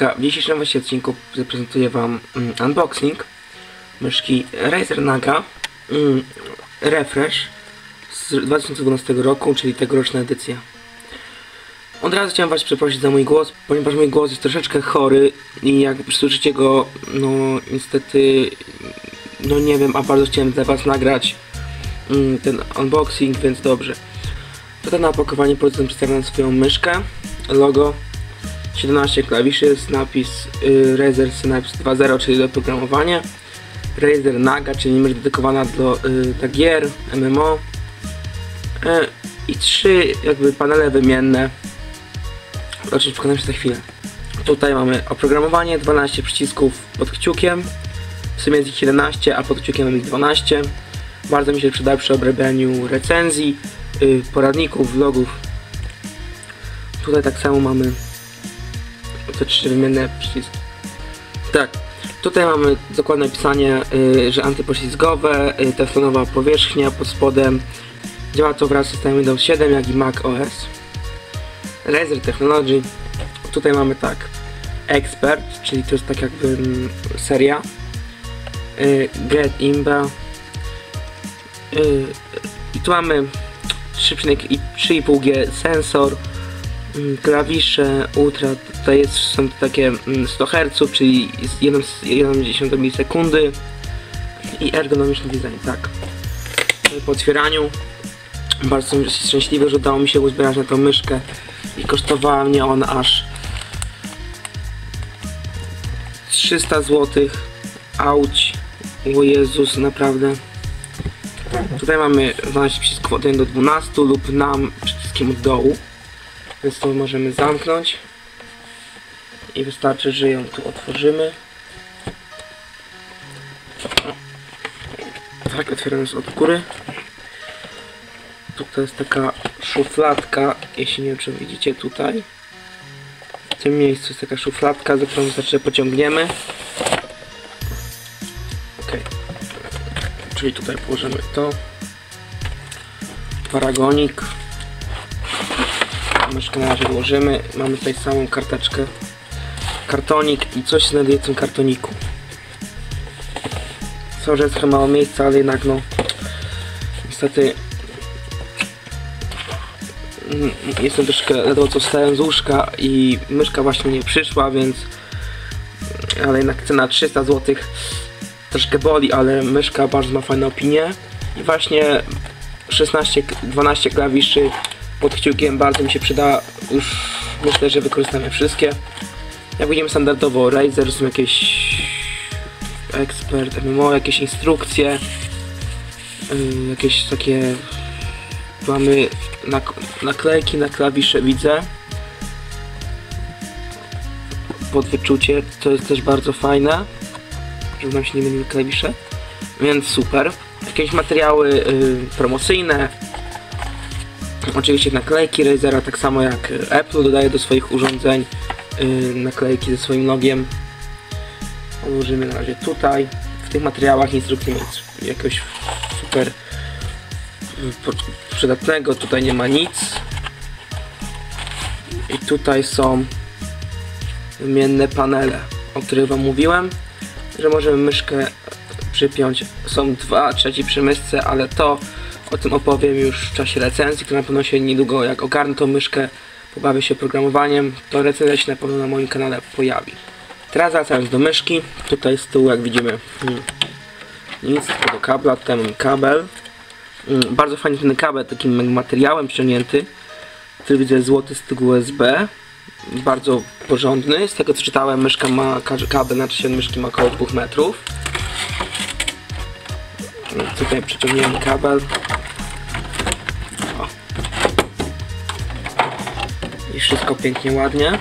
Myszka. W dzisiejszym właśnie odcinku zaprezentuję Wam mm, unboxing myszki Razer Naga mm, Refresh z 2012 roku, czyli tegoroczna edycja. Od razu chciałem Was przeprosić za mój głos, ponieważ mój głos jest troszeczkę chory i jak słyszycie go, no niestety, no nie wiem, a bardzo chciałem dla Was nagrać mm, ten unboxing, więc dobrze. Tutaj na opakowaniu polecam przedstawiam swoją myszkę, logo, 17 klawiszy, jest napis y, Razer Synapse 2.0, czyli do programowania. Razer Naga, czyli mysz dedykowana do, y, gier, MMO. Y, I trzy jakby panele wymienne. O czym przekonam się za chwilę. Tutaj mamy oprogramowanie, 12 przycisków pod kciukiem. W sumie jest ich 11, a pod kciukiem mam ich 12. Bardzo mi się przyda przy obrabianiu recenzji, y, poradników, vlogów. Tutaj tak samo mamy wymienne przyciski. Tak, tutaj mamy dokładne napisanie, y, że antypoślizgowe, y, teflonowa powierzchnia pod spodem. Działa to wraz z systemem Windows 7, jak i Mac OS. Razer Technology. Tutaj mamy tak, Expert, czyli to jest tak jakby mm, seria. Y, Get Imba. I tu mamy 3,5G sensor klawisze ultra tutaj jest, są takie mm, 100 Hz, czyli 1,1 milisekundy i ergonomiczny design, tak. Po otwieraniu bardzo jestem szczęśliwy, że udało mi się uzbierać na tą myszkę i kosztowała mnie ona aż 300 zł. Auć, o Jezus, naprawdę. Tutaj mamy 12 przycisków od 1 do 12 lub nam przyciskiem od dołu. Więc to możemy zamknąć. I wystarczy, że ją tu otworzymy. Tak, otwieramy z od góry. Tutaj jest taka szufladka, jeśli nie wiem czy widzicie tutaj. W tym miejscu jest taka szufladka, za którą że pociągniemy. Ok. Czyli tutaj położymy to. Paragonik myszkę na razie włożymy. Mamy tutaj samą karteczkę. Kartonik i coś znajduje w tym kartoniku. Co, że jest trochę mało miejsca, ale jednak no niestety mm, jestem troszkę ledwo co wstałem z łóżka i myszka właśnie nie przyszła, więc ale jednak cena 300 zł troszkę boli, ale myszka bardzo ma fajną opinię i właśnie 16, 12 klawiszy pod kciukiem bardzo mi się przyda. Już myślę, że wykorzystam je wszystkie. Jak widzimy standardowo Razer są jakieś ekspert, MMO, jakieś instrukcje, yy, jakieś takie mamy nak naklejki na klawisze widzę. Pod wyczucie, to jest też bardzo fajne. Że nam się nie myliły klawisze. Więc super. Jakieś materiały yy, promocyjne Oczywiście naklejki Razera, tak samo jak Apple dodaje do swoich urządzeń yy, naklejki ze swoim logiem. Odłożymy na razie tutaj. W tych materiałach instrukcji nic jakiegoś super przydatnego. Tutaj nie ma nic. I tutaj są wymienne panele, o których Wam mówiłem, że możemy myszkę przypiąć. Są dwa trzeci przy myszce, ale to o tym opowiem już w czasie recenzji, która na pewno się niedługo, jak ogarnę tą myszkę, pobawię się programowaniem, to recenzja się na pewno na moim kanale pojawi. Teraz wracając do myszki, tutaj z tyłu jak widzimy hmm, nic, do kabla, tutaj mam kabel. Hmm, bardzo fajny ten kabel, takim materiałem ściągnięty, który widzę złoty tego USB. Bardzo porządny, z tego co czytałem myszka ma, kabel na się myszki ma około 2 metrów. Tutaj przyciągniemy kabel. Wszystko pięknie, ładnie.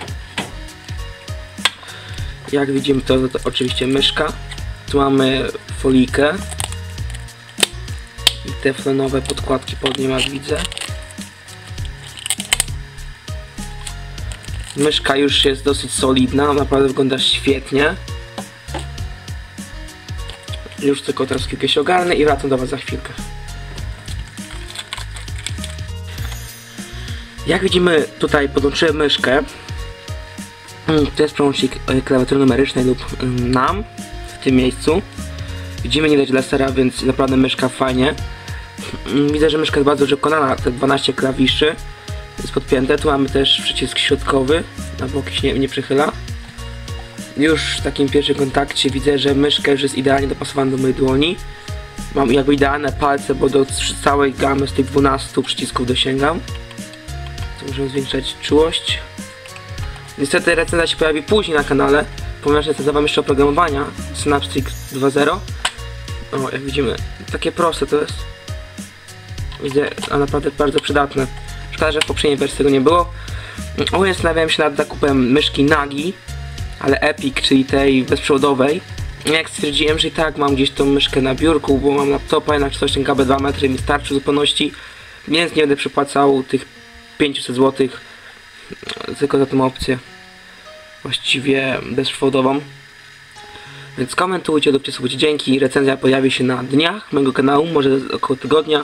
Jak widzimy to, to oczywiście myszka. Tu mamy folikę. I teflonowe podkładki pod nim jak widzę. Myszka już jest dosyć solidna, naprawdę wygląda świetnie. Już tylko teraz chwilkę się ogarnę i wracam do Was za chwilkę. Jak widzimy tutaj podłączyłem myszkę. Mm, To jest przełącznik e, klawiatury numerycznej lub NAM w tym miejscu. Widzimy nie dać lasera, więc naprawdę myszka fajnie. Mm, Widzę, że myszka jest bardzo wykonana, te 12 klawiszy jest podpięte. Tu mamy też przycisk środkowy, na boki się nie, nie przychyla. Już w takim pierwszym kontakcie widzę, że myszka już jest idealnie dopasowana do mojej dłoni. Mam jakby idealne palce, bo do całej gamy z tych 12 przycisków dosięgam. Możemy zwiększać czułość. Niestety recenzja się pojawi później na kanale, ponieważ recenzowałem jeszcze oprogramowania Synaptic 2.0. O, jak widzimy, takie proste to jest. Widzę, a naprawdę bardzo przydatne. Szkoda, że w poprzedniej wersji tego nie było. Ogólnie zastanawiałem się nad zakupem myszki Nagi, ale Epic, czyli tej bezprzewodowej. Jak stwierdziłem, że i tak mam gdzieś tą myszkę na biurku, bo mam laptopa, jednak coś ten KB 2 metry mi starczy w zupełności, więc nie będę przepłacał tych 500 zł tylko za tą opcję właściwie bezprzewodową. Więc komentujcie, lubcie sobie dzięki. Recenzja pojawi się na dniach mojego kanału, może około tygodnia.